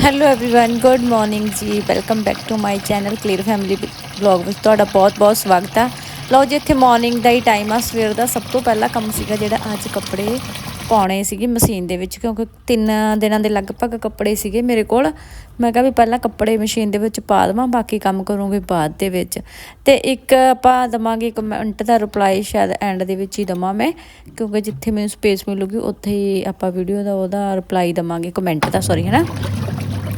Hello everyone good morning ਜੀ welcome back to my channel clear family vlog ਵਿੱਚ ਤੁਹਾਡਾ ਬਹੁਤ-ਬਹੁਤ ਸਵਾਗਤ ਆ ਲਓ ਜੀ ਇੱਥੇ ਮਾਰਨਿੰਗ ਦਾ ਹੀ ਟਾਈਮ ਆ ਸਵੇਰ ਦਾ ਸਭ ਤੋਂ ਪਹਿਲਾ ਕੰਮ ਸੀਗਾ ਜਿਹੜਾ ਅੱਜ ਕੱਪੜੇ ਪਾਉਣੇ ਸੀਗੇ ਮਸ਼ੀਨ ਦੇ ਵਿੱਚ ਕਿਉਂਕਿ ਤਿੰਨ ਦਿਨਾਂ ਦੇ ਲਗਭਗ ਕੱਪੜੇ ਸੀਗੇ ਮੇਰੇ ਕੋਲ ਮੈਂ ਕਿਹਾ ਵੀ ਪਹਿਲਾਂ ਕੱਪੜੇ ਮਸ਼ੀਨ ਦੇ ਵਿੱਚ ਪਾ ਦੇਵਾਂ ਬਾਕੀ ਕੰਮ ਕਰੂੰਗੀ ਬਾਅਦ ਦੇ ਵਿੱਚ ਤੇ ਇੱਕ ਆਪਾਂ ਦਵਾਂਗੇ ਕਮੈਂਟ ਦਾ ਰਿਪਲਾਈ ਸ਼ਾਇਦ ਐਂਡ ਦੇ ਵਿੱਚ ਹੀ ਦਵਾਂ ਮੈਂ ਕਿਉਂਕਿ ਜਿੱਥੇ ਮੈਨੂੰ ਸਪੇਸ ਮਿਲੂਗੀ ਉੱਥੇ ਹੀ ਆਪਾਂ ਵੀਡੀਓ ਦਾ ਉਹਦਾ ਰਿਪਲਾਈ ਦਵਾਂਗੇ ਕਮੈਂਟ ਦਾ ਸੌਰੀ ਹੈ ਨਾ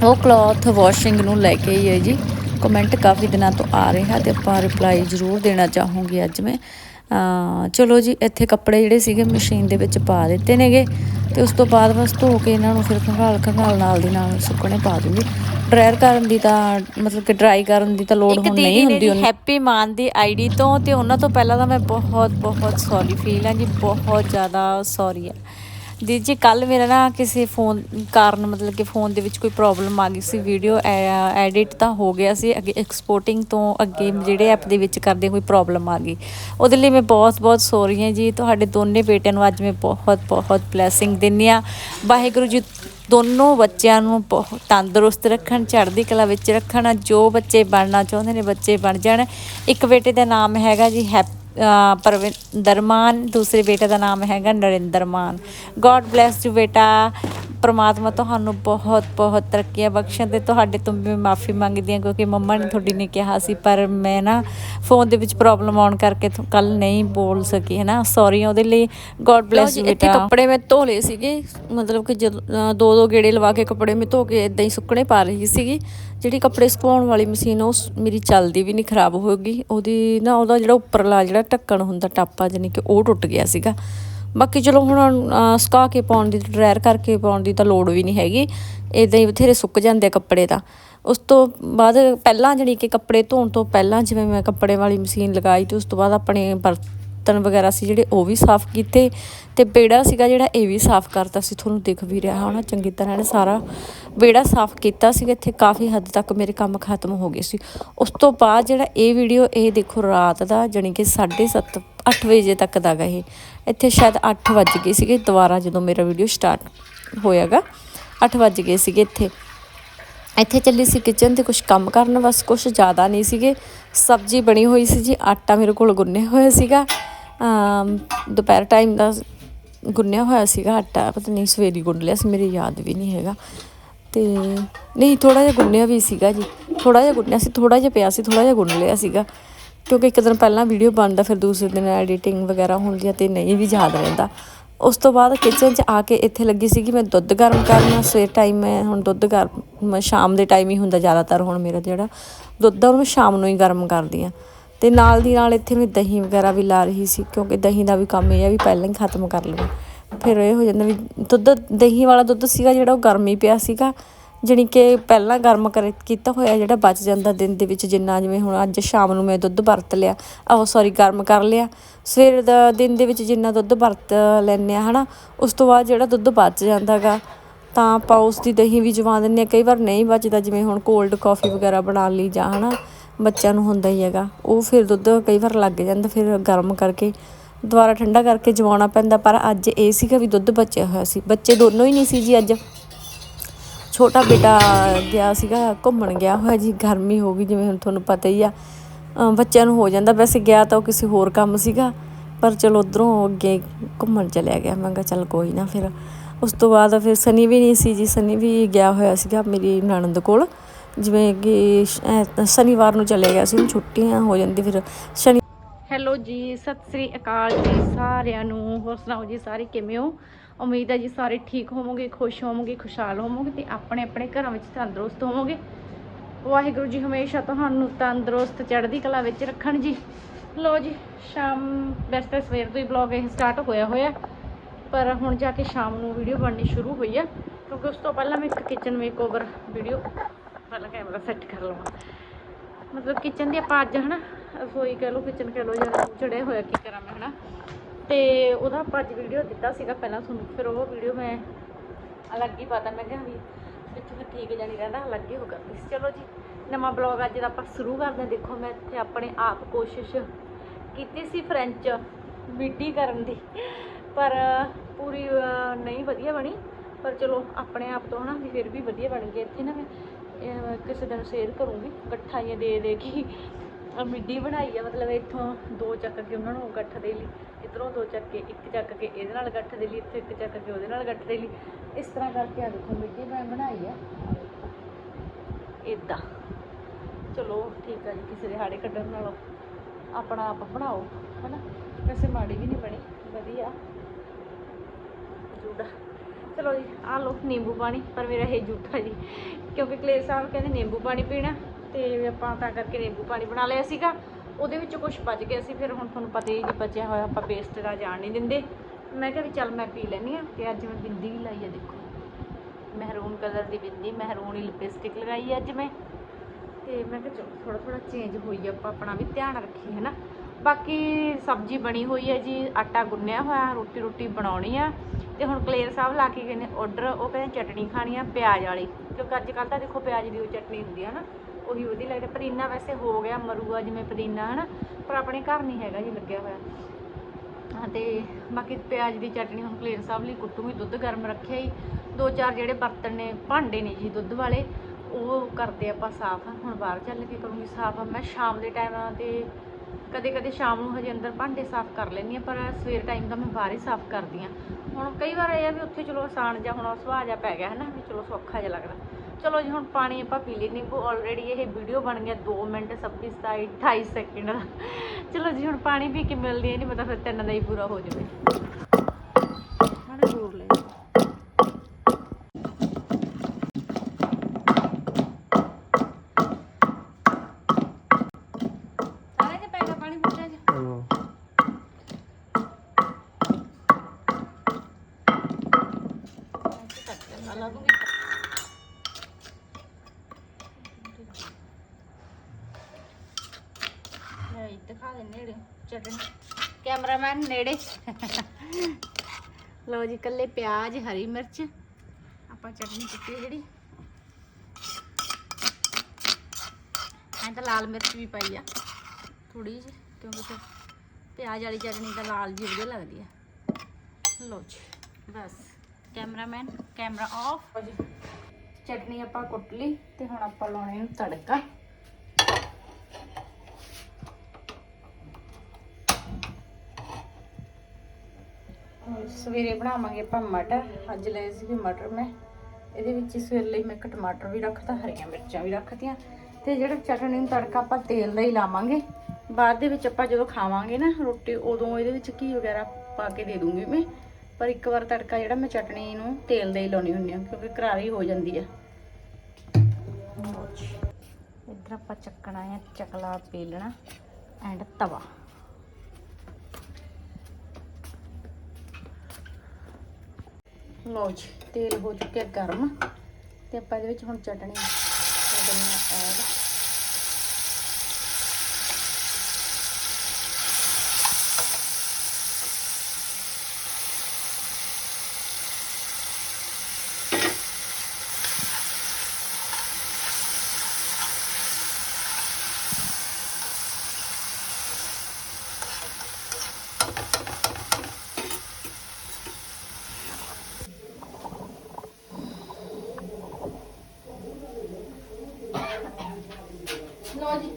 ਉਹ ਕਲੌਥ ਵਾਸ਼ਿੰਗ ਨੂੰ ਲੈ ਕੇ ਹੀ ਹੈ ਜੀ। ਕਮੈਂਟ ਕਾਫੀ ਦਿਨਾਂ ਤੋਂ ਆ ਰਿਹਾ ਤੇ ਆਪਾਂ ਰਿਪਲਾਈ ਜ਼ਰੂਰ ਦੇਣਾ ਚਾਹੂੰਗੀ ਅੱਜ ਮੈਂ। ਚਲੋ ਜੀ ਇੱਥੇ ਕੱਪੜੇ ਜਿਹੜੇ ਸੀਗੇ ਮਸ਼ੀਨ ਦੇ ਵਿੱਚ ਪਾ ਦਿੱਤੇ ਨੇਗੇ ਤੇ ਉਸ ਤੋਂ ਬਾਅਦ ਬਸ ਧੋ ਕੇ ਇਹਨਾਂ ਨੂੰ ਫਿਰ ਖੰਗਾਲ ਖੰਗਾਲ ਨਾਲ ਦੀ ਨਾਲ ਸੁੱਕਣੇ ਪਾ ਦੂੰਗੀ। ਡਰਾਇਰ ਕਰਨ ਦੀ ਤਾਂ ਮਤਲਬ ਕਿ ਡਰਾਈ ਕਰਨ ਦੀ ਤਾਂ ਲੋੜ ਹੁਣ ਨਹੀਂ ਹੁੰਦੀ ਉਹਨੂੰ। ਹੈਪੀ ਮਾਨ ਦੀ ਆਈਡੀ ਤੋਂ ਤੇ ਉਹਨਾਂ ਤੋਂ ਪਹਿਲਾਂ ਤਾਂ ਮੈਂ ਬਹੁਤ ਬਹੁਤ ਸੌਰੀ ਫੀਲ ਹਾਂ ਜੀ ਬਹੁਤ ਜ਼ਿਆਦਾ ਸੌਰੀ ਹੈ। ਦੀ ਜੀ ਕੱਲ ਮੇਰਾ ਨਾ ਕਿਸੇ ਫੋਨ ਕਾਰਨ, ਮਤਲਬ ਕਿ ਫੋਨ ਦੇ ਵਿੱਚ ਕੋਈ ਪ੍ਰੋਬਲਮ ਆ ਗਈ ਸੀ ਵੀਡੀਓ ਐਡਿਟ ਤਾਂ ਹੋ ਗਿਆ ਸੀ, ਅੱਗੇ ਐਕਸਪੋਰਟਿੰਗ ਤੋਂ ਅੱਗੇ ਜਿਹੜੇ ਐਪ ਦੇ ਵਿੱਚ ਕਰਦੇ ਕੋਈ ਪ੍ਰੋਬਲਮ ਆ ਗਈ। ਉਹਦੇ ਲਈ ਮੈਂ ਬਹੁਤ ਬਹੁਤ ਸੌਰੀ ਹਾਂ ਜੀ, ਤੁਹਾਡੇ ਦੋਨੇ ਬੇਟਿਆਂ ਨੂੰ ਅੱਜ ਮੈਂ ਬਹੁਤ ਬਹੁਤ ਬਲੇਸਿੰਗ ਦਿੰਦੀ ਆ ਵਾਹਿਗੁਰੂ ਜੀ, ਦੋਨੋਂ ਬੱਚਿਆਂ ਨੂੰ ਬਹੁਤ ਤੰਦਰੁਸਤ ਰੱਖਣ, ਚੜ੍ਹਦੀ ਕਲਾ ਵਿੱਚ ਰੱਖਣ, ਜੋ ਬੱਚੇ ਬਣਨਾ ਚਾਹੁੰਦੇ ਨੇ, ਬੱਚੇ ਬਣ ਜਾਣ। ਇੱਕ ਬੇਟੇ ਦਾ ਨਾਮ ਹੈਗਾ ਜੀ ਹੈਪੀ ਪਰਵਿੰਦਰ ਮਾਨ ਦੂਸਰੇ ਬੇਟੇ ਦਾ ਨਾਮ ਹੈਗਾ Narinder Maan. God bless you ਬੇਟਾ। ਪ੍ਰਮਾਤਮਾ ਤੁਹਾਨੂੰ ਬਹੁਤ ਬਹੁਤ ਤਰੱਕੀਆਂ ਬਖਸ਼ਣ ਤੇ ਤੁਹਾਡੇ ਤੋਂ ਵੀ ਮਾਫੀ ਮੰਗਦੀ ਹਾਂ ਕਿਉਂਕਿ ਮੰਮਾ ਨੇ ਤੁਹਾਡੀ ਨੇ ਕਿਹਾ ਸੀ ਪਰ ਮੈਂ ਨਾ ਫੋਨ ਦੇ ਵਿੱਚ ਪ੍ਰੋਬਲਮ ਆਉਣ ਕਰਕੇ ਕੱਲ ਨਹੀਂ ਬੋਲ ਸਕੀ ਹੈ ਨਾ ਸੌਰੀ ਉਹਦੇ ਲਈ ਗੋਡ ਬlesਸ ਯੂ ਬੇਟਾ। ਕੱਪੜੇ ਮੈਂ ਧੋ ਲਏ ਸੀਗੇ। ਮਤਲਬ ਕਿ ਦੋ ਦੋ ਗੇੜੇ ਲਵਾ ਕੇ ਕੱਪੜੇ ਮੈਂ ਧੋ ਕੇ ਇਦਾਂ ਹੀ ਸੁੱਕਣੇ ਪਾ ਰਹੀ ਸੀਗੀ। ਜਿਹੜੀ ਕੱਪੜੇ ਸੁਕਾਉਣ ਵਾਲੀ ਮਸ਼ੀਨ ਉਹ ਮੇਰੀ ਚੱਲਦੀ ਵੀ ਨਹੀਂ, ਖਰਾਬ ਹੋ ਗਈ। ਉਹਦੀ ਨਾ ਉਹਦਾ ਜਿਹੜਾ ਉੱਪਰਲਾ ਜਿਹੜਾ ਢੱਕਣ ਹੁੰਦਾ ਟਾਪਾ ਜਾਨੀ ਕਿ ਉਹ ਟੁੱਟ ਗਿਆ ਸੀਗਾ। ਬਾਕੀ ਚਲੋ ਹੁਣ ਸੁਕਾ ਕੇ ਪਾਉਣ ਦੀ, ਡਰਾਇਰ ਕਰਕੇ ਪਾਉਣ ਦੀ ਤਾਂ ਲੋੜ ਵੀ ਨਹੀਂ ਹੈਗੀ। ਇਦਾਂ ਹੀ ਬਥੇਰੇ ਸੁੱਕ ਜਾਂਦੇ ਆ ਕੱਪੜੇ ਤਾਂ। ਉਸ ਤੋਂ ਬਾਅਦ ਪਹਿਲਾਂ ਜਾਣੀ ਕਿ ਕੱਪੜੇ ਧੋਣ ਤੋਂ ਪਹਿਲਾਂ ਜਿਵੇਂ ਮੈਂ ਕੱਪੜੇ ਵਾਲੀ ਮਸ਼ੀਨ ਲਗਾਈ ਤੇ ਉਸ ਤੋਂ ਬਾਅਦ ਆਪਣੇ ਬਰਤਨ ਵਗੈਰਾ ਸੀ ਜਿਹੜੇ ਉਹ ਵੀ ਸਾਫ਼ ਕੀਤੇ ਤੇ ਬੇੜਾ ਸੀਗਾ ਜਿਹੜਾ ਇਹ ਵੀ ਸਾਫ਼ ਕਰਤਾ ਸੀ, ਤੁਹਾਨੂੰ ਦਿਖ ਵੀ ਰਿਹਾ ਹੋਣਾ, ਚੰਗੀ ਤਰ੍ਹਾਂ ਨੇ ਸਾਰਾ ਬੇੜਾ ਸਾਫ਼ ਕੀਤਾ ਸੀਗਾ, ਇੱਥੇ ਕਾਫੀ ਹੱਦ ਤੱਕ ਮੇਰੇ ਕੰਮ ਖਤਮ ਹੋ ਗਏ ਸੀ। ਉਸ ਤੋਂ ਬਾਅਦ ਜਿਹੜਾ ਇਹ ਵੀਡੀਓ, ਇਹ ਦੇਖੋ ਰਾਤ ਦਾ, ਜਾਣੀ ਕਿ 7:30 8 ਵਜੇ ਤੱਕ ਦਾ ਗਾ ਇਹ। ਇੱਥੇ ਸ਼ਾਇਦ 8 ਵੱਜ ਗਏ ਸੀਗੇ, ਦੁਬਾਰਾ ਜਦੋਂ ਮੇਰਾ ਵੀਡੀਓ ਸਟਾਰਟ ਹੋਇਆਗਾ 8 ਵੱਜ ਗਏ ਸੀਗੇ ਇੱਥੇ। ਇੱਥੇ ਚੱਲੀ ਸੀ ਕਿਚਨ ਤੇ ਕੁਝ ਕੰਮ ਕਰਨ ਬਸ ਕੁਝ ਜ਼ਿਆਦਾ ਨਹੀਂ ਸੀਗੇ। ਸਬਜ਼ੀ ਬਣੀ ਹੋਈ ਸੀ ਜੀ, ਆਟਾ ਮੇਰੇ ਕੋਲ ਗੁੰਨੇ ਹੋਇਆ ਸੀਗਾ। ਦੁਪਹਿਰ ਟਾਈਮ ਦਾ ਗੁੰਨਿਆ ਹੋਇਆ ਸੀਗਾ ਆਟਾ, ਪਤਾ ਨਹੀਂ ਸਵੇਰੀ ਗੁੰਨ ਲਿਆ ਸੀ, ਮੇਰੀ ਯਾਦ ਵੀ ਨਹੀਂ ਹੈਗਾ। ਤੇ ਨਹੀਂ ਥੋੜਾ ਜਿਹਾ ਗੁੰਨਿਆ ਵੀ ਸੀਗਾ ਜੀ। ਥੋੜਾ ਜਿਹਾ ਗੁੰਨਿਆ ਸੀ ਥੋੜਾ ਜਿਹਾ ਪਿਆ ਸੀ ਥੋੜਾ ਜਿਹਾ ਗੁੰਨ ਲਿਆ ਸੀਗਾ। ਕਿਉਂਕਿ ਇੱਕ ਦਿਨ ਪਹਿਲਾਂ ਵੀਡੀਓ ਬਣਦਾ, ਫਿਰ ਦੂਸਰੇ ਦਿਨ ਐਡੀਟਿੰਗ ਵਗੈਰਾ ਹੁੰਦੀ ਆ ਤੇ ਨਹੀਂ ਵੀ ਯਾਦ ਰਹਿੰਦਾ। ਉਸ ਤੋਂ ਬਾਅਦ ਕਿਚਨ 'ਚ ਆ ਕੇ ਇੱਥੇ ਲੱਗੀ ਸੀਗੀ, ਮੈਂ ਦੁੱਧ ਗਰਮ ਕਰਨਾ। ਸਵੇਰ ਟਾਈਮ ਮੈਂ ਹੁਣ ਦੁੱਧ ਗਰਮ, ਸ਼ਾਮ ਦੇ ਟਾਈਮ ਹੀ ਹੁੰਦਾ ਜ਼ਿਆਦਾਤਰ ਹੁਣ ਮੇਰਾ ਜਿਹੜਾ। ਦੁੱਧ ਆ ਉਹ ਮੈਂ ਸ਼ਾਮ ਨੂੰ ਹੀ ਗਰਮ ਕਰਦੀ ਆ ਤੇ ਨਾਲ ਦੀ ਨਾਲ ਇੱਥੇ ਮੈਂ ਦਹੀਂ ਵਗੈਰਾ ਵੀ ਲਾ ਰਹੀ ਸੀ, ਕਿਉਂਕਿ ਦਹੀਂ ਦਾ ਵੀ ਕੰਮ ਇਹ ਆ ਵੀ ਪਹਿਲਾਂ ਹੀ ਖਤਮ ਕਰ ਲਵਾਂ। ਫਿਰ ਇਹ ਹੋ ਜਾਂਦਾ ਵੀ ਦੁੱਧ, ਦਹੀਂ ਵਾਲਾ ਦੁੱਧ ਸੀਗਾ ਜਿਹੜਾ ਉਹ ਗਰਮ ਹੀ ਪਿਆ ਸੀਗਾ, ਜਾਣੀ ਕਿ ਪਹਿਲਾਂ ਗਰਮ ਕਰ, ਕੀਤਾ ਹੋਇਆ ਜਿਹੜਾ ਬਚ ਜਾਂਦਾ ਦਿਨ ਦੇ ਵਿੱਚ ਜਿੰਨਾ ਜਿਵੇਂ ਹੁਣ ਅੱਜ ਸ਼ਾਮ ਨੂੰ ਮੈਂ ਦੁੱਧ ਵਰਤ ਲਿਆ, ਆਹ ਸੌਰੀ ਗਰਮ ਕਰ ਲਿਆ। ਸਵੇਰ ਦਾ ਦਿਨ ਦੇ ਵਿੱਚ ਜਿੰਨਾ ਦੁੱਧ ਵਰਤ ਲੈਂਦੇ ਆ, ਹਨਾ, ਉਸ ਤੋਂ ਬਾਅਦ ਜਿਹੜਾ ਦੁੱਧ ਬਚ ਜਾਂਦਾਗਾ ਤਾਂ ਆਪਾਂ ਉਸ ਦੀ ਦਹੀਂ ਵੀ ਜਵਾ ਦਿੰਦੇ ਆ। ਕਈ ਵਾਰ ਨਹੀਂ ਬਚਦਾ, ਜਿਵੇਂ ਹੁਣ ਕੋਲਡ ਕਾਫੀ ਵਗੈਰਾ ਬਣਾ ਲਈ ਜਾਂ, ਹਨਾ ਬੱਚਿਆਂ ਨੂੰ ਹੁੰਦਾ ਹੀ ਹੈਗਾ। ਉਹ ਫਿਰ ਦੁੱਧ ਕਈ ਵਾਰ ਲੱਗ ਜਾਂਦਾ, ਫਿਰ ਗਰਮ ਕਰਕੇ, ਦੁਬਾਰਾ ਠੰਡਾ ਕਰਕੇ ਜਵਾਉਣਾ ਪੈਂਦਾ। ਪਰ ਅੱਜ ਇਹ ਸੀਗਾ ਵੀ ਦੁੱਧ ਬਚਿਆ ਹੋਇਆ ਸੀ। ਬੱਚੇ ਦੋਨੋਂ ਹੀ ਨਹੀਂ ਸੀ ਜੀ ਅੱਜ। ਛੋਟਾ ਬੇਟਾ ਗਿਆ ਸੀਗਾ, ਘੁੰਮਣ ਗਿਆ ਹੋਇਆ ਜੀ। ਗਰਮੀ ਹੋ ਗਈ, ਜਿਵੇਂ ਹੁਣ ਤੁਹਾਨੂੰ ਪਤਾ ਹੀ ਆ। ਬੱਚਿਆਂ ਨੂੰ ਹੋ ਜਾਂਦਾ। ਵੈਸੇ ਗਿਆ ਤਾਂ ਉਹ ਕਿਸੇ ਹੋਰ ਕੰਮ ਸੀਗਾ, ਪਰ ਚਲੋ ਉਧਰੋਂ ਅੱਗੇ ਘੁੰਮਣ ਚਲਿਆ ਗਿਆ। ਮੈਂ ਕਿਹਾ, ਚੱਲ ਕੋਈ ਨਾ ਫਿਰ। ਉਸ ਤੋਂ ਬਾਅਦ ਫਿਰ ਸਨੀ ਵੀ ਨਹੀਂ ਸੀ ਜੀ। ਸਨੀ ਵੀ ਗਿਆ ਹੋਇਆ ਸੀਗਾ ਮੇਰੀ ਨਣਦ ਕੋਲ। ਜਿਵੇਂ ਕਿ ਸ਼ਨੀਵਾਰ ਨੂੰ ਚਲੇ ਗਿਆ ਸੀ ਛੁੱਟੀਆਂ ਹੋ ਜਾਂਦੀ, ਫਿਰ ਸ਼ਨੀ ਹੈਲੋ ਜੀ, ਸਤਿ ਸ੍ਰੀ ਅਕਾਲ ਜੀ ਸਾਰਿਆਂ ਨੂੰ। ਹੋਰ ਸੁਣਾਓ ਜੀ ਸਾਰੇ ਕਿਵੇਂ ਹੋ? ਉਮੀਦ ਹੈ ਜੀ ਸਾਰੇ ਠੀਕ ਹੋਵੋਗੇ, ਖੁਸ਼ ਹੋਵੋਗੇ, ਖੁਸ਼ਹਾਲ ਹੋਵੋਗੇ ਤੇ ਆਪਣੇ ਆਪਣੇ ਘਰਾਂ ਵਿੱਚ ਤੰਦਰੁਸਤ ਹੋਵੋਗੇ। ਵਾਹਿਗੁਰੂ ਜੀ ਹਮੇਸ਼ਾ ਤੁਹਾਨੂੰ ਤੰਦਰੁਸਤ, ਚੜ੍ਹਦੀ ਕਲਾ ਵਿੱਚ ਰੱਖਣ ਜੀ। ਲੋ ਜੀ, ਸ਼ਾਮ, ਵੈਸੇ ਸਵੇਰ ਤੋਂ ਹੀ ਬਲੌਗ ਇਹ ਸਟਾਰਟ ਹੋਇਆ ਹੋਇਆ। ਪਰ ਹੁਣ ਜਾ ਕੇ ਸ਼ਾਮ ਨੂੰ ਵੀਡੀਓ ਬਣਨੀ ਸ਼ੁਰੂ ਹੋਈ ਆ, ਕਿਉਂਕਿ ਉਸ ਤੋਂ ਪਹਿਲਾਂ ਮੈਂ ਇੱਕ ਕਿਚਨ ਮੇਕਓਵਰ ਵੀਡੀਓ ਪਹਿਲਾਂ ਕੈਮਰਾ ਸੈੱਟ ਕਰ ਲਵਾਂ। ਮਤਲਬ ਕਿਚਨ ਦੀ ਆਪਾਂ ਅੱਜ ਹਨਾ, ਰਸੋਈ ਕਹਿ ਲਓ ਕਿਚਨ ਕਹਿ ਲਓ ਜਾਂ ਚੜਿਆ ਹੋਇਆ ਕੀ ਕਰਾਂ ਮੈਂ ਹਨਾ। ਤੇ ਉਹਦਾ ਆਪਾਂ ਅੱਜ ਵੀਡੀਓ ਦਿੱਤਾ ਸੀਗਾ ਪਹਿਲਾਂ ਤੁਹਾਨੂੰ, ਫਿਰ ਉਹ ਵੀਡੀਓ ਮੈਂ ਅਲੱਗ ਹੀ ਪਤਾ। ਮੈਂ ਕਿਹਾ ਵੀ ਵਿੱਚ ਫਿਰ ਠੀਕ ਜਾਣੀ ਰਹਿੰਦਾ, ਅਲੱਗ ਹੀ ਹੋ ਕਰਦੀ ਸੀ। ਚਲੋ ਜੀ, ਨਵਾਂ ਬਲੌਗ ਅੱਜ ਦਾ ਆਪਾਂ ਸ਼ੁਰੂ ਕਰਦੇ ਹਾਂ। ਦੇਖੋ, ਮੈਂ ਇੱਥੇ ਆਪਣੇ ਆਪ ਕੋਸ਼ਿਸ਼ ਕੀਤੀ ਸੀ ਫ੍ਰੈਂਚ ਮਿੱਡੀ ਕਰਨ ਦੀ, ਪਰ ਪੂਰੀ ਨਹੀਂ ਵਧੀਆ ਬਣੀ। ਪਰ ਚਲੋ ਆਪਣੇ ਆਪ ਤੋਂ ਹਨਾ ਵੀ ਫਿਰ ਵੀ ਵਧੀਆ ਬਣ ਗਏ। ਇੱਥੇ ਨਾ ਮੈਂ ਕਿਸੇ ਦਿਨ ਸ਼ੇਅਰ ਕਰੂੰਗੀ। ਇਕੱਠਾ ਹੀ ਦੇ ਦੇ ਕੇ ਆਹ ਮਿੱਡੀ ਬਣਾਈ ਆ। ਮਤਲਬ ਇੱਥੋਂ ਦੋ ਚੱਕ ਕੇ ਉਹਨਾਂ ਨੂੰ ਗੱਠ ਦੇ ਲਈ। ਇਧਰੋਂ ਦੋ ਚੱਕ ਕੇ, ਇੱਕ ਚੱਕ ਕੇ ਇਹਦੇ ਨਾਲ ਗੱਠ ਦੇ ਲਈ। ਇੱਥੇ ਇੱਕ ਚੱਕ ਕੇ ਉਹਦੇ ਨਾਲ ਗੱਠ ਦੇ ਲਈ। ਇਸ ਤਰ੍ਹਾਂ ਕਰਕੇ ਆ ਦੇਖੋ, ਮਿੱਡੀ ਮੈਂ ਬਣਾਈ ਆ। ਇਦਾਂ ਚਲੋ ਠੀਕ ਆ ਜੀ, ਕਿਸੇ ਦੇ ਹਾੜੇ ਕੱਢਣ ਨਾਲੋਂ। ਆਪਣਾ ਆਪ ਬਣਾਓ, ਹਨਾ। ਵੈਸੇ ਮਾੜੀ ਵੀ ਨਹੀਂ ਬਣੀ, ਵਧੀਆ। ਜੂੜਾ। ਚਲੋ ਜੀ ਆ ਲਓ, ਨਿੰਬੂ ਪਾਣੀ, ਪਰ ਮੇਰਾ ਇਹ ਜੂਠਾ ਜੀ। ਕਿਉਂਕਿ ਕਲੇਸ਼ ਸਾਹਿਬ ਕਹਿੰਦੇ ਨਿੰਬੂ ਪਾਣੀ ਪੀਣਾ, ਤੇ ਆਪਾਂ ਤਾਂ ਕਰਕੇ ਨਿੰਬੂ ਪਾਣੀ ਬਣਾ ਲਿਆ ਸੀਗਾ। ਉਹਦੇ ਵਿੱਚ ਕੁਝ ਬਚ ਗਿਆ ਸੀ, ਫਿਰ ਹੁਣ ਤੁਹਾਨੂੰ ਪਤਾ ਹੀ ਜੀ ਬਚਿਆ ਹੋਇਆ, ਆਪਾਂ ਪੇਸਟ ਦਾ ਜਾਣ ਨਹੀਂ ਦਿੰਦੇ। ਮੈਂ ਕਿਹਾ ਵੀ ਚੱਲ ਮੈਂ ਪੀ ਲੈਂਦੀ ਆ ਤੇ ਅੱਜ ਮੈਂ ਬਿੰਦੀ ਵੀ ਲਾਈ ਆ ਦੇਖੋ। ਮਹਿਰੂਨ ਕਲਰ ਦੀ ਬਿੰਦੀ, ਮਹਿਰੂਨ ਹੀ ਲਿਪਸਟਿਕ ਲਗਾਈ ਅੱਜ ਮੈਂ। ਤੇ ਮੈਂ ਕਿਹਾ ਚਲੋ ਥੋੜਾ ਥੋੜਾ ਚੇਂਜ ਹੋਈ ਆਪਾਂ ਆਪਣਾ ਵੀ ਧਿਆਨ ਰੱਖੀਏ, ਹਨਾ। ਬਾਕੀ ਸਬਜ਼ੀ ਬਣੀ ਹੋਈ ਹੈ ਜੀ, ਆਟਾ ਗੁੰਨਿਆ ਹੋਇਆ ਰੋਟੀ ਰੋਟੀ ਬਣਾਉਣੀ ਆ। ਤੇ ਹੁਣ ਕਲੇਰ ਸਾਹਿਬ ਲਾ ਕੇ ਗਏ ਨੇ ਆਰਡਰ ਉਹ ਕਹਿੰਦੇ ਚਟਣੀ ਖਾਣੀ ਆ, ਪਿਆਜ਼ ਵਾਲੀ। ਕਿਉਂਕਿ ਅੱਜ ਕੱਲ੍ਹ ਤਾਂ ਦੇਖੋ ਪਿਆਜ਼ ਦੀ ਉਹ ਚਟਣੀ ਹੁੰਦੀ ਆ ਨਾ, ਉਹੀ ਉਹਦੀ ਲੱਗਦਾ ਪਰੀਨਾ ਵੈਸੇ ਹੋ ਗਿਆ ਮਰੂਆ ਜਿਵੇਂ ਪੁਦੀਨਾ, ਹਨਾ? ਪਰ ਆਪਣੇ ਘਰ ਨਹੀਂ ਹੈਗਾ ਜੀ, ਲੱਗਿਆ ਹੋਇਆ। ਹਾਂ, ਤੇ ਬਾਕੀ ਪਿਆਜ਼ ਦੀ ਚਟਣੀ ਹੁਣ ਕਲੇਰ ਸਾਹਿਬ ਲਈ ਕੁੱਟੂਗੀ ਦੁੱਧ ਗਰਮ ਰੱਖਿਆ ਹੀ। ਦੋ ਚਾਰ ਜਿਹੜੇ ਬਰਤਨ ਨੇ, ਭਾਂਡੇ ਨੇ ਜੀ ਦੁੱਧ ਵਾਲੇ, ਉਹ ਕਰਦੇ ਆਪਾਂ ਸਾਫ਼। ਹੁਣ ਬਾਹਰ ਚੱਲ ਕੇ ਕਰੂੰਗੀ ਸਾਫ਼। ਮੈਂ ਸ਼ਾਮ ਦੇ ਟਾਈਮ ਤੇ ਕਦੇ ਕਦੇ ਸ਼ਾਮ ਨੂੰ ਹਜੇ ਅੰਦਰ ਭਾਂਡੇ ਸਾਫ਼ ਕਰ ਲੈਂਦੀ ਆ ਪਰ ਸਵੇਰ ਟਾਈਮ ਤਾਂ ਮੈਂ ਬਾਹਰ ਹੀ ਸਾਫ਼ ਕਰਦੀ ਆ ਹੁਣ ਕਈ ਵਾਰ ਇਹ ਆ ਵੀ ਉੱਥੇ ਚਲੋ ਆਸਾਨ ਜਿਹਾ ਹੁਣ ਸੁਭਾਅ ਜਿਹਾ ਪੈ ਗਿਆ ਹੈ ਨਾ ਵੀ ਚਲੋ ਸੌਖਾ ਜਿਹਾ ਲੱਗਦਾ। ਚਲੋ ਜੀ, ਹੁਣ ਪਾਣੀ ਆਪਾਂ ਪੀ ਲਈ ਨਿੰਬੂ ਆਲਰੇਡੀ ਇਹ ਵੀਡੀਓ ਬਣ ਗਿਆ 2 ਮਿੰਟ 26 27 28 ਸੈਕਿੰਡ ਦਾ ਚਲੋ ਜੀ, ਹੁਣ ਪਾਣੀ ਪੀ ਕੇ ਮਿਲਦੀ ਹੈ ਨਹੀਂ ਪਤਾ ਫਿਰ ਤਿੰਨ ਦਾ ਹੀ ਪੂਰਾ ਹੋ ਜਾਵੇ। ਮਾੜਾ ਜ਼ੋਰ ਲੈ ਸਾਰੇ ਤੇ ਪੈਗਾ ਪਾਣੀ ਪੁੱਛਿਆ ਜੀ ਲਾ ਦੂੰਗੀ ਲੈ ਦੇ ਨੇੜੇ ਚਟਨੀ ਕੈਮਰਾਮੈਨ ਨੇੜੇ। ਲਓ ਜੀ ਕੱਲੇ ਪਿਆਜ਼, ਹਰੀ ਮਿਰਚ। ਆਪਾਂ ਚਟਨੀ ਕੁੱਟੀ ਜਿਹੜੀ। ਐਂ ਤਾਂ ਲਾਲ ਮਿਰਚ ਵੀ ਪਾਈ ਆ ਥੋੜੀ ਜਿਹੀ, ਕਿਉਂਕਿ ਫਿਰ ਪਿਆਜ਼ ਵਾਲੀ ਚਟਨੀ ਤਾਂ ਲਾਲ ਜਿਹੀ ਵਧੀਆ ਲੱਗਦੀ ਆ। ਲਓ ਜੀ, ਬਸ। ਕੈਮਰਾਮੈਨ, ਕੈਮਰਾ ਆਫ ਚਟਨੀ ਆਪਾਂ ਕੁੱਟ ਲਈ ਤੇ ਹੁਣ ਆਪਾਂ ਲਾਉਣੇ ਨੂੰ ਤੜਕਾ। ਸਵੇਰੇ ਬਣਾਵਾਂਗੇ ਆਪਾਂ ਮਟਰ। ਅੱਜ ਲਏ ਸੀਗੇ ਮਟਰ ਮੈਂ। ਇਹਦੇ ਵਿੱਚ ਸਵੇਰ ਲਈ ਮੈਂ ਇੱਕ ਟਮਾਟਰ ਵੀ ਰੱਖਤਾ, ਹਰੀਆਂ ਮਿਰਚਾਂ ਵੀ ਰੱਖਤੀਆਂ। ਤੇ ਜਿਹੜਾ ਚਟਨੀ ਨੂੰ ਤੜਕਾ ਆਪਾਂ ਤੇਲ ਦਾ ਹੀ ਲਾਵਾਂਗੇ। ਬਾਅਦ ਦੇ ਵਿੱਚ ਆਪਾਂ ਜਦੋਂ ਖਾਵਾਂਗੇ ਨਾ ਰੋਟੀ, ਉਦੋਂ ਇਹਦੇ ਵਿੱਚ ਘੀ ਵਗੈਰਾ ਪਾ ਕੇ ਦੇ ਦੂੰਗੀ ਮੈਂ। ਪਰ ਇੱਕ ਵਾਰ ਤੜਕਾ ਜਿਹੜਾ ਮੈਂ ਚਟਨੀ ਨੂੰ ਤੇਲ ਦਾ ਹੀ ਲਾਉਣੀ ਹੁੰਦੀ ਆ ਕਿਉਂਕਿ ਕਰਾਰੀ ਹੋ ਜਾਂਦੀ ਆ। ਇੱਧਰ ਆਪਾਂ ਚੱਕਣਾ ਹੈ ਚਕਲਾ ਪੇਲਣਾ ਐਂਡ ਤਵਾ। ਲਓ ਜੀ ਤੇਲ ਹੋ ਚੁੱਕਿਆ ਗਰਮ ਤੇ ਆਪਾਂ ਇਹਦੇ ਵਿੱਚ ਹੁਣ ਚਟਣੀ ਕਰ ਐਡ ਲੋ ਜੀ,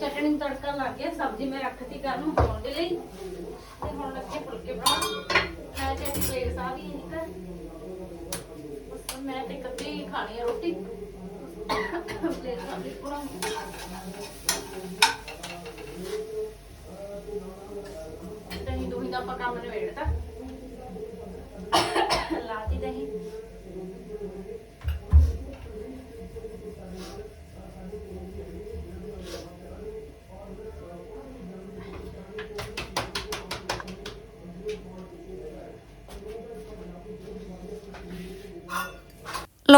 ਚਟਣੀ ਨੂੰ ਤੜਕਾ ਲੱਗ ਗਿਆ, ਸਬਜ਼ੀ ਮੈਂ ਰੱਖਤੀ ਕਰਨ ਹੋਣ ਦੇ ਲਈ। ਤੇ ਹੁਣ ਲੱਗੇ ਫੁਲਕੇ ਬਣਾਉਣ ਮੈਂ ਤੇ ਪਲੇਟ ਸਾਹ ਵੀ ਨਹੀਂ ਮੈਂ ਤੇ ਕੱਪੀ ਖਾਣੀ ਹੈ ਰੋਟੀ। ਪਲੇਟ ਸਾਹ ਵੀ ਬਣਾਉਣੀ ਦਹੀਂ ਦੋਹੀ ਦਾ ਆਪਾਂ ਕੰਮ ਨਿਬੇੜਤਾ।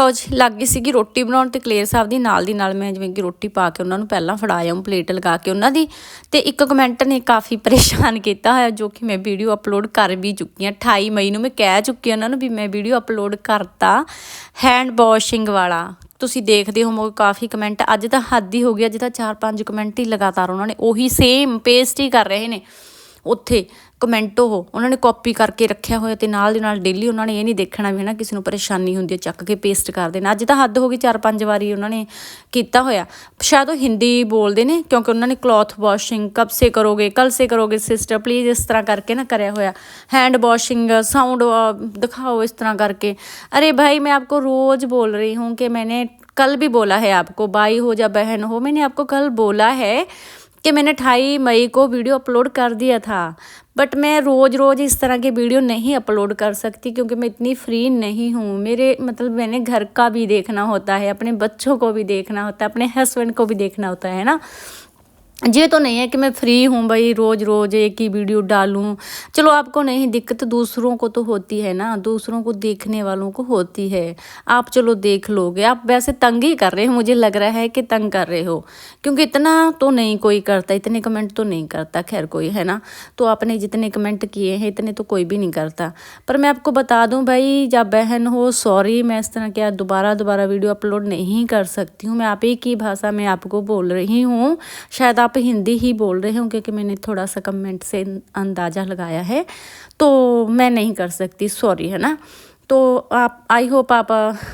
ਲਓ ਜੀ ਲੱਗ ਗਈ ਸੀਗੀ ਰੋਟੀ ਬਣਾਉਣ ਤੇ ਕਲੇਰ ਸਾਹਿਬ ਦੀ ਨਾਲ ਦੀ ਨਾਲ ਮੈਂ ਜਿਵੇਂ ਕਿ ਰੋਟੀ ਪਾ ਕੇ ਉਹਨਾਂ ਨੂੰ ਪਹਿਲਾਂ ਫੜਾਇਆ ਹਾਂ ਪਲੇਟ ਲਗਾ ਕੇ ਉਹਨਾਂ ਦੀ ਤੇ ਇੱਕ ਕਮੈਂਟ ਨੇ ਕਾਫੀ ਪਰੇਸ਼ਾਨ ਕੀਤਾ ਹੋਇਆ, ਜੋ ਕਿ ਮੈਂ ਵੀਡੀਓ ਅਪਲੋਡ ਕਰ ਵੀ ਚੁੱਕੀ ਹਾਂ। 28 ਮਈ ਨੂੰ ਮੈਂ ਕਹਿ ਚੁੱਕੀ ਹਾਂ ਉਹਨਾਂ ਨੂੰ ਵੀ ਮੈਂ ਵੀਡੀਓ ਅਪਲੋਡ ਕਰਤਾ ਹੈਂਡ ਵਾਸ਼ਿੰਗ ਵਾਲਾ। ਤੁਸੀਂ ਦੇਖਦੇ ਹੋਵੋਗੇ ਕਾਫੀ ਕਮੈਂਟ ਅੱਜ ਤਾਂ ਹੱਦ ਹੀ ਹੋ ਗਿਆ ਅੱਜ ਤਾਂ 4-5 ਕਮੈਂਟ ਹੀ ਲਗਾਤਾਰ ਉਹਨਾਂ ਨੇ ਉਹੀ ਸੇਮ ਪੇਸਟ ਹੀ ਕਰ ਰਹੇ ਨੇ ਉੱਥੇ। ਕਮੈਂਟ ਉਹ ਉਹਨਾਂ ਨੇ ਕਾਪੀ ਕਰਕੇ ਰੱਖਿਆ ਹੋਇਆ ਤੇ ਨਾਲ ਦੀ ਨਾਲ ਡੇਲੀ ਉਹਨਾਂ ਨੇ ਇਹ ਨਹੀਂ ਦੇਖਣਾ ਵੀ ਹਨਾ ਕਿਸੇ ਨੂੰ ਪਰੇਸ਼ਾਨੀ ਹੁੰਦੀ ਹੈ ਚੱਕ ਕੇ ਪੇਸਟ ਕਰ ਦੇਣਾ ਅੱਜ ਤਾਂ ਹੱਦ ਹੋ ਗਈ ਚਾਰ ਪੰਜ ਵਾਰੀ ਉਹਨਾਂ ਨੇ ਕੀਤਾ ਹੋਇਆ ਸ਼ਾਇਦ ਉਹ ਹਿੰਦੀ ਬੋਲਦੇ ਨੇ ਕਿਉਂਕਿ ਉਹਨਾਂ ਨੇ ਕਲੌਥ ਵਾਸ਼ਿੰਗ ਕਬ ਸੇ ਕਰੋਗੇ ਕੱਲ ਸੇ ਕਰੋਗੇ ਸਿਸਟਰ ਪਲੀਜ਼ ਇਸ ਤਰ੍ਹਾਂ ਕਰਕੇ ਨਾ ਕਰਿਆ ਹੋਇਆ हैंड वॉशिंग साउंड दिखाओ इस तरह करके अरे भाई मैं आपको रोज़ बोल रही हूँ कि मैंने कल भी बोला है आपको भाई हो या बहन हो मैंने आपको कल बोला है कि मैंने अठाई मई को वीडियो अपलोड कर दिया था बट मैं रोज़ रोज़ इस तरह की वीडियो नहीं अपलोड कर सकती क्योंकि मैं इतनी फ्री नहीं हूँ। मेरे मतलब मैंने घर का भी देखना होता है, अपने बच्चों को भी देखना होता है, अपने हस्बैंड को भी देखना होता है ना? ये तो नहीं है कि मैं फ्री हूँ भाई रोज़ रोज़ एक ही वीडियो डालूँ। चलो, आपको नहीं, दिक्कत दूसरों को तो होती है ना, दूसरों को देखने वालों को होती है। आप चलो देख लोगे। आप वैसे तंग ही कर रहे हो, मुझे लग रहा है कि तंग कर रहे हो। क्योंकि इतना तो नहीं कोई करता, इतने कमेंट तो नहीं करता, खैर कोई, है ना? तो आपने जितने कमेंट किए हैं, इतने तो कोई भी नहीं करता। पर मैं आपको बता दूँ भाई, जब बहन हो सॉरी मैं इस तरह क्या दोबारा दोबारा वीडियो अपलोड नहीं कर सकती हूँ। मैं आप ही की भाषा में आपको बोल रही हूँ। शायद आप हिंदी ही बोल रहे हो क्योंकि मैंने थोड़ा सा कमेंट से अंदाज़ा लगाया है तो मैं नहीं कर सकती सॉरी है ना तो आप आई होप आप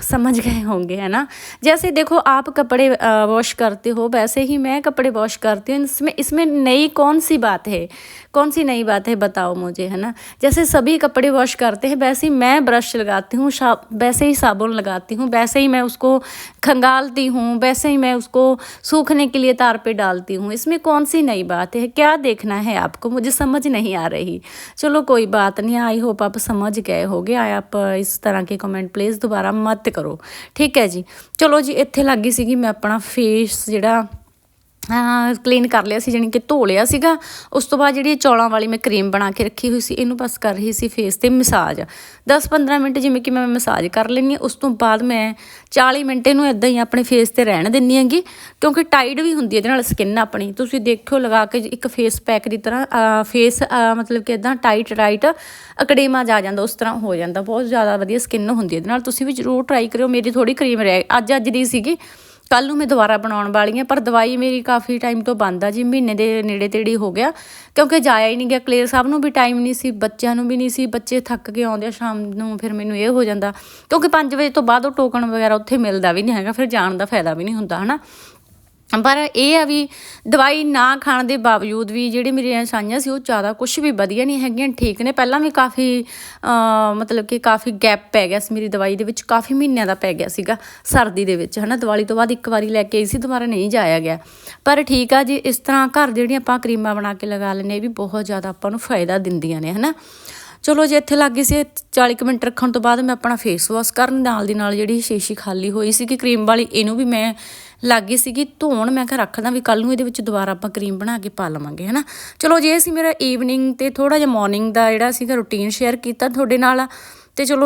समझ गए होंगे, है ना? जैसे देखो, आप कपड़े वॉश करते हो, वैसे ही मैं कपड़े वॉश करती हूँ। इसमें इसमें नई कौन सी बात है? कौन सी नई बात है, बताओ मुझे, है ना? जैसे सभी कपड़े वॉश करते हैं, वैसे ही मैं ब्रश लगाती हूँ वैसे ही साबुन लगाती हूँ, वैसे ही मैं उसको खंगालती हूँ, वैसे ही मैं उसको सूखने के लिए तार पे डालती हूँ। इसमें कौन सी नई बात है? क्या देखना है आपको? मुझे समझ नहीं आ रही। चलो कोई बात नहीं आई होप आप समझ गए होगे आप ਇਸ ਤਰ੍ਹਾਂ ਕੇ ਕਮੈਂਟ ਪਲੀਜ਼ ਦੁਬਾਰਾ ਮਤ ਕਰੋ। ਠੀਕ ਹੈ ਜੀ। ਚਲੋ ਜੀ, ਇੱਥੇ ਲੱਗ ਗਈ ਸੀਗੀ ਮੈਂ ਆਪਣਾ ਫੇਸ ਜਿਹੜਾ ਕਲੀਨ ਕਰ ਲਿਆ ਸੀ, ਜਾਣੀ ਕਿ ਧੋ ਲਿਆ ਸੀਗਾ। ਉਸ ਤੋਂ ਬਾਅਦ ਜਿਹੜੀ ਚੌਲਾਂ ਵਾਲੀ ਮੈਂ ਕਰੀਮ ਬਣਾ ਕੇ ਰੱਖੀ ਹੋਈ ਸੀ, ਇਹਨੂੰ ਬਸ ਕਰ ਰਹੀ ਸੀ ਫੇਸ ਤੇ ਮਸਾਜ। 10-15 ਮਿੰਟ ਜਿਵੇਂ ਕਿ ਮੈਂ ਮਸਾਜ ਕਰ ਲੈਂਦੀ ਹਾਂ, ਉਸ ਤੋਂ ਬਾਅਦ ਮੈਂ 40 ਮਿੰਟ ਇਹਨੂੰ ਇਦਾਂ ਹੀ ਆਪਣੇ ਫੇਸ ਤੇ ਰਹਿਣ ਦਿੰਦੀ ਹੈਗੀ, ਕਿਉਂਕਿ ਟਾਈਟ ਵੀ ਹੁੰਦੀ ਹੈ, ਇਹਦੇ ਨਾਲ ਸਕਿਨ ਆਪਣੀ। ਤੁਸੀਂ ਦੇਖਿਓ ਲਗਾ ਕੇ ਇੱਕ ਫੇਸ ਪੈਕ ਦੀ ਤਰ੍ਹਾਂ ਫੇਸ ਮਤਲਬ ਕਿ ਇਦਾਂ ਟਾਈਟ ਟਾਈਟ ਅਕੜੇਮਾ ਜਾ ਜਾਂਦਾ, ਉਸ ਤਰ੍ਹਾਂ ਹੋ ਜਾਂਦਾ। ਬਹੁਤ ਜ਼ਿਆਦਾ ਵਧੀਆ ਸਕਿਨ ਹੁੰਦੀ ਹੈ, ਇਹਦੇ ਨਾਲ ਤੁਸੀਂ ਵੀ ਜ਼ਰੂਰ ਟਰਾਈ ਕਰਿਓ। ਮੇਰੀ ਥੋੜੀ ਕਰੀਮ ਰਹਿ ਅੱਜ ਅੱਜ ਦੀ ਸੀਗੀ। ਕੱਲ ਨੂੰ ਮੈਂ ਦੁਬਾਰਾ ਬਣਾਉਣ ਵਾਲੀ ਹਾਂ, ਪਰ ਦਵਾਈ ਮੇਰੀ ਕਾਫੀ ਟਾਈਮ ਤੋਂ ਬੰਦ ਆ ਜੀ, ਮਹੀਨੇ ਦੇ ਨੇੜੇ ਤੇੜੇ ਹੋ ਗਿਆ, ਕਿਉਂਕਿ ਜਾਇਆ ਹੀ ਨਹੀਂ ਗਿਆ। ਕਲੀਅਰ ਸਾਹਿਬ ਨੂੰ ਵੀ ਟਾਈਮ ਨਹੀਂ ਸੀ, ਬੱਚਿਆਂ ਨੂੰ ਵੀ ਨਹੀਂ ਸੀ, ਬੱਚੇ ਥੱਕ ਕੇ ਆਉਂਦੇ ਆ, ਸ਼ਾਮ ਨੂੰ ਫਿਰ ਮੈਨੂੰ ਇਹ ਹੋ ਜਾਂਦਾ। ਕਿਉਂਕਿ 5 ਵਜੇ ਤੋਂ ਬਾਅਦ ਉਹ ਟੋਕਨ ਵਗੈਰਾ ਉੱਥੇ ਮਿਲਦਾ ਵੀ ਨਹੀਂ ਹੈਗਾ, ਫਿਰ ਜਾਣ ਦਾ ਫਾਇਦਾ ਵੀ ਨਹੀਂ ਹੁੰਦਾ, ਹਨਾ? ਪਰ ਇਹ ਆ ਵੀ ਦਵਾਈ ਨਾ ਖਾਣ ਦੇ ਬਾਵਜੂਦ ਵੀ ਜਿਹੜੀ ਮੇਰੀਆਂ ਸਾਈਆਂ ਸੀ ਉਹ ਜ਼ਿਆਦਾ ਕੁਝ ਵੀ ਵਧੀਆ ਨਹੀਂ ਹੈਗੀਆਂ, ਠੀਕ ਨੇ। ਪਹਿਲਾਂ ਵੀ ਕਾਫੀ ਮਤਲਬ ਕਿ ਕਾਫੀ ਗੈਪ ਪੈ ਗਿਆ ਸੀ ਮੇਰੀ ਦਵਾਈ ਦੇ ਵਿੱਚ, ਕਾਫੀ ਮਹੀਨਿਆਂ ਦਾ ਪੈ ਗਿਆ ਸੀਗਾ ਸਰਦੀ ਦੇ ਵਿੱਚ, ਹਨਾ। ਦੀਵਾਲੀ ਤੋਂ ਬਾਅਦ ਇੱਕ ਵਾਰੀ ਲੈ ਕੇ ਆਈ ਸੀ, ਦੁਬਾਰਾ ਨਹੀਂ ਜਾਇਆ ਗਿਆ। ਪਰ ਠੀਕ ਆ ਜੀ, ਇਸ ਤਰ੍ਹਾਂ ਘਰ ਜਿਹੜੀਆਂ ਆਪਾਂ ਕਰੀਮਾਂ ਬਣਾ ਕੇ ਲਗਾ ਲੈਂਦੇ ਇਹ ਵੀ ਬਹੁਤ ਜ਼ਿਆਦਾ ਆਪਾਂ ਨੂੰ ਫਾਇਦਾ ਦਿੰਦੀਆਂ ਨੇ, ਹਨਾ। ਚਲੋ ਜੇ ਇੱਥੇ ਲੱਗ ਗਈ ਸੀ 40 ਕੁ ਮਿੰਟ ਰੱਖਣ ਤੋਂ ਬਾਅਦ ਮੈਂ ਆਪਣਾ ਫੇਸ ਵਾਸ਼ ਕਰਨ ਨਾਲ ਦੀ ਨਾਲ ਜਿਹੜੀ ਸ਼ੀਸ਼ੀ ਖਾਲੀ ਹੋਈ ਸੀ ਕਿ ਕਰੀਮ ਵਾਲੀ, ਇਹਨੂੰ ਵੀ ਮੈਂ ਲੱਗ ਗਈ ਸੀਗੀ ਧੋਣ, ਮੈਂ ਕਿਹਾ ਰੱਖਦਾ ਵੀ ਕੱਲ ਨੂੰ ਇਹਦੇ ਵਿੱਚ ਦੁਬਾਰਾ ਆਪਾਂ ਕਰੀਮ ਬਣਾ ਕੇ ਪਾ ਲਵਾਂਗੇ, ਹਨਾ? ਚਲੋ ਜੇ ਅਸੀਂ ਮੇਰਾ ਈਵਨਿੰਗ ਤੇ ਥੋੜਾ ਜਿਹਾ ਮਾਰਨਿੰਗ ਦਾ ਜਿਹੜਾ ਸੀਗਾ ਰੁਟੀਨ ਸ਼ੇਅਰ ਕੀਤਾ ਤੁਹਾਡੇ ਨਾਲ, ਤੇ ਚਲੋ